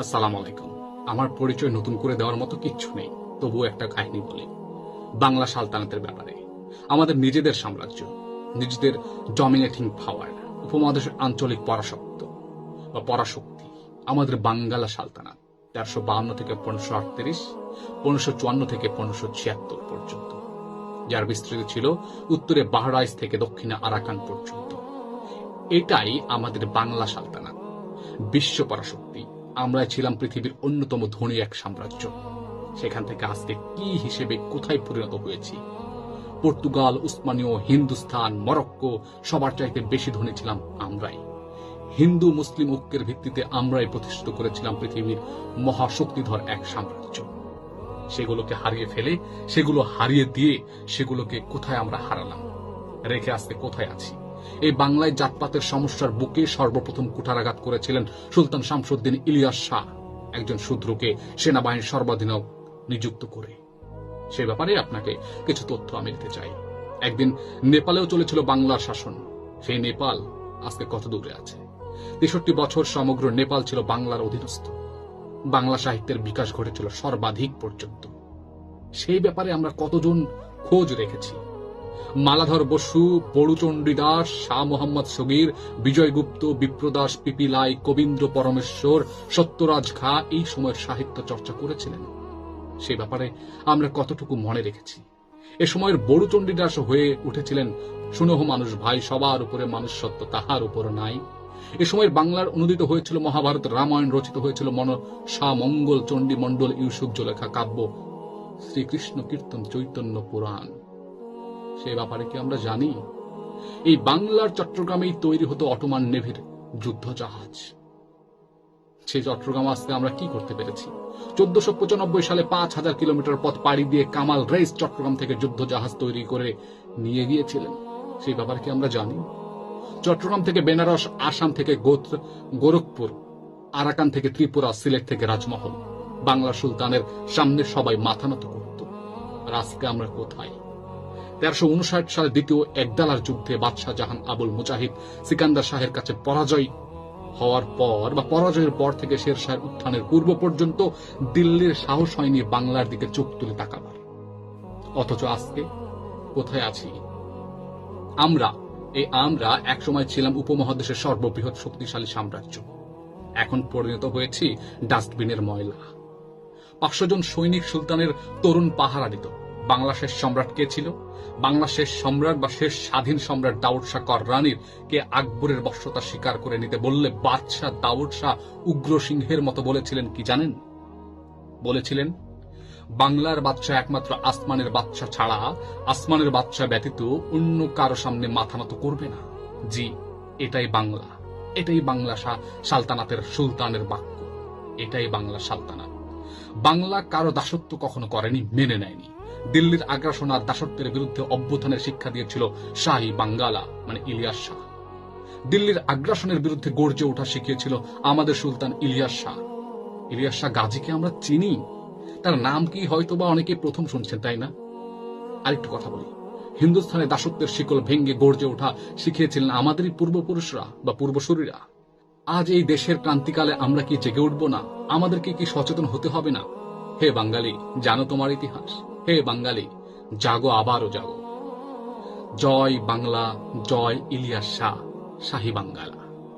আসসালাম আলাইকুম। আমার পরিচয় নতুন করে দেওয়ার মতো কিচ্ছু নেই, তবুও একটা কাহিনী বলি। বাংলা সালতানাতের ব্যাপারে। আমাদের নিজেদের সাম্রাজ্য, নিজেদের ডমিনেটিং পাওয়ার উপমহাদেশের আঞ্চলিক পরাশক্ত বা পরাশক্তি, আমাদের বাঙ্গালা সালতানাত তেরোশো বাহান্ন থেকে পনেরোশো আটত্রিশ, পনেরোশো চুয়ান্ন থেকে পনেরোশো ছিয়াত্তর পর্যন্ত, যার বিস্তৃতি ছিল উত্তরে বাহরাইজ থেকে দক্ষিণে আরাকান পর্যন্ত। এটাই আমাদের বাংলা সালতানাত, বিশ্ব পরাশক্তি আমরাই ছিলাম পৃথিবীর অন্যতম ধনী এক সাম্রাজ্য। সেখান থেকে আজকে কি হিসেবে কোথায় পরিণত হয়েছি? পর্তুগাল, উসমানীয়, হিন্দুস্তান, মরক্কো, সবার চাইতে বেশি ধনী ছিলাম আমরাই। হিন্দু, মুসলিম ঐক্যের ভিত্তিতে আমরাই প্রতিষ্ঠিত করেছিলাম পৃথিবীর মহাশক্তিধর এক সাম্রাজ্য। সেগুলোকে হারিয়ে ফেলে, সেগুলো হারিয়ে দিয়ে সেগুলোকে কোথায় আমরা হারালাম? রেখে আসতে কোথায় আছি? এই বাংলায় জাতপাতের সমস্যার বুকে সর্বপ্রথম কুঠারাঘাত করেছিলেন সুলতান শামসুদ্দিন ইলিয়াস শাহ, একজন শূদ্রকে সেনাবাহিনীর সর্বাধীনক নিযুক্ত করে। সে ব্যাপারে আপনাকে কিছু তথ্য আমি দিতে চাই। একদিন নেপালেও চলেছিল বাংলার শাসন। সেই নেপাল আজকে কত দূরে আছে? তেষট্টি বছর সমগ্র নেপাল ছিল বাংলার অধীনস্থ। বাংলা সাহিত্যের বিকাশ ঘটেছিল সর্বাধিক পর্যন্ত। সেই ব্যাপারে আমরা কতজন খোঁজ রেখেছি? মালাধর বসু বড়ুচণ্ডী দাস, শাহ মোহাম্মদ সগীর, বিজয়গুপ্ত, বিপ্রদাস পিপিলাই কবীন্দ্র পরমেশ্বর, সত্যরাজ খা এই সময়ের সাহিত্য চর্চা করেছিলেন। সে ব্যাপারে আমরা কতটুকু মনে রেখেছি। এ সময়ের বড়ুচণ্ডী দাস হয়ে উঠেছিলেন সুনহ মানুষ ভাই, সবার উপরে মানুষ সত্য তাহার উপর নাই। এ সময়ের বাংলার অনুদিত হয়েছিল মহাভারত রামায়ণ, রচিত হয়েছিল মন শাহ মঙ্গল চণ্ডী মণ্ডল ইউসুফ জলেখা কাব্য, শ্রীকৃষ্ণ কীর্তন চৈতন্য পুরাণ। সে ব্যাপারে কি আমরা জানি? এই বাংলার চট্টগ্রামেই তৈরি হতো অটোমান নেভির যুদ্ধ জাহাজ সেই চট্টগ্রাম আজকে আমরা কি করতে পেরেছি? চোদ্দশো পঁচানব্বই সালে পাঁচ হাজার কিলোমিটার পথ পাড়ি দিয়ে কামাল রেস চট্টগ্রাম থেকে যুদ্ধ জাহাজ তৈরি করে নিয়ে গিয়েছিলেন। সেই ব্যাপারে কি আমরা জানি? চট্টগ্রাম থেকে বেনারস, আসাম থেকে গোরখপুর, আরাকান থেকে ত্রিপুরা, সিলেট থেকে রাজমহল। বাংলা সুলতানের সামনে সবাই মাথা নত করত। আর আজকে আমরা কোথায়? তেরোশো উনষাট সালে দ্বিতীয় একদালার যুদ্ধে বাদশাহ জাহান আবুল মুজাহিদ সিকান্দার শাহের কাছে পরাজয় হওয়ার পর বা পরাজয়ের পর থেকে শের শাহের উত্থানের পূর্ব পর্যন্ত দিল্লির সাহস হয়নি বাংলার দিকে চোখ তুলে তাকাবার। অথচ আজকে কোথায় আছি? আমরা, এই আমরা একসময় ছিলাম উপমহাদেশের সর্ববৃহৎ শক্তিশালী সাম্রাজ্য। এখন পরিণত হয়েছি ডাস্টবিনের ময়লা। পাঁচশো জন সৈনিক সুলতানের তরুণ পাহারা দিত বাংলা শেষ সম্রাট কে ছিল? বাংলা শেষ সম্রাট বা শেষ স্বাধীন সম্রাট দাউদ শাহ কররানির কে আকবরের বশ্যতা স্বীকার করে নিতে বললে বাদশাহ দাউদ শাহ উগ্র সিংহের মতো বলেছিলেন কি জানেন? বলেছিলেন, বাংলার বাচ্চা একমাত্র আসমানের বাচ্চা ছাড়া আসমানের বাচ্চা ব্যতীত অন্য কারও সামনে মাথা নত করবে না। জি, এটাই বাংলা। এটাই বাংলা সালতানাতের সুলতানের বাক্য। এটাই বাংলা সালতানাত। বাংলা কারও দাসত্ব কখনো করেনি, মেনে নেয়নি। দিল্লির আগ্রাসন আর দাসত্বের বিরুদ্ধে অভ্যুত্থানের শিক্ষা দিয়েছিল শাহী বাঙ্গালা মানে ইলিয়াস শাহ। দিল্লির আগ্রাসনের বিরুদ্ধে গর্জে ওঠা শিখিয়েছিল আমাদের সুলতান ইলিয়াস শাহ। ইলিয়াস শাহ গাজীকে আমরা চিনি। তার নাম কি হয়তো বা অনেকে প্রথম শুনছেন, তাই না? আরেকটু কথা বলি। হিন্দুস্থানে দাসত্বের শিকল ভেঙ্গে গর্জে ওঠা শিখিয়েছিলেন আমাদেরই পূর্বপুরুষরা বা পূর্বসূরীরা। আজ এই দেশের ক্রান্তিকালে আমরা কি জেগে উঠব না? আমাদেরকে কি সচেতন হতে হবে না? হে বাঙালি, জানো তোমার ইতিহাস। হে বাঙালি জাগো আবারও জাগো। জয় বাংলা জয় ইলিয়াস শাহ শাহী বাঙ্গালা।